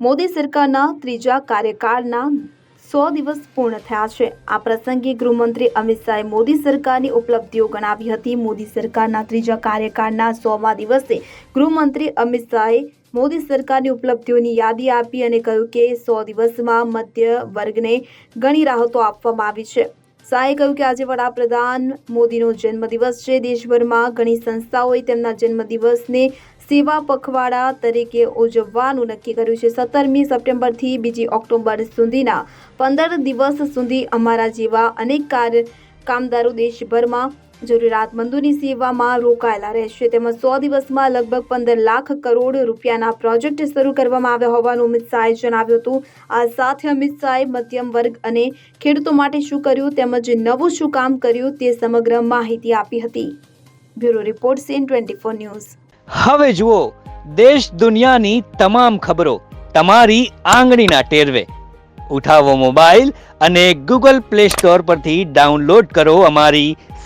મોદી સરકારના ત્રીજા કાર્યકાળના સો દિવસ પૂર્ણ થયા છે. આ પ્રસંગે ગૃહમંત્રી અમિત શાહે મોદી સરકારની ઉપલબ્ધિઓ ગણાવી હતી. મોદી સરકારના ત્રીજા કાર્યકાળના સોમા દિવસે ગૃહમંત્રી અમિત શાહે મોદી સરકારની ઉપલબ્ધિઓની યાદી આપી અને કહ્યું કે સો દિવસમાં મધ્ય વર્ગને ઘણી રાહતો આપવામાં આવી છે. શાહે કહ્યું કે આજે વડાપ્રધાન મોદીનો જન્મદિવસ છે. દેશભરમાં ઘણી સંસ્થાઓએ તેમના જન્મદિવસને સેવા પખવાડા તરીકે ઉજવવાનું નક્કી કર્યું છે. સત્તરમી સપ્ટેમ્બરથી બીજી ઓક્ટોબર સુધીના પંદર દિવસ સુધી અમારા જેવા અનેક કાર્ય કામદારો દેશભરમાં જરૂરિયાતમંદોની સેવામાં રોકાયેલા રહેશે. તેમજ સો દિવસમાં લગભગ પંદર લાખ કરોડ રૂપિયાના પ્રોજેક્ટ શરૂ કરવામાં આવ્યા હોવાનું અમિત શાહે જણાવ્યું હતું. આ સાથે અમિત શાહે મધ્યમ વર્ગ અને ખેડૂતો માટે શું કર્યું તેમજ નવું શું કામ કર્યું તે સમગ્ર માહિતી આપી હતી. Bureau report CN twenty four news. હવે જુઓ, દેશ દુનિયાની તમામ ખબરો તમારી આંગળીના ટેરવે. ઉઠાવો મોબાઈલ અને ગૂગલ પ્લે સ્ટોર પરથી ડાઉનલોડ કરો અમારી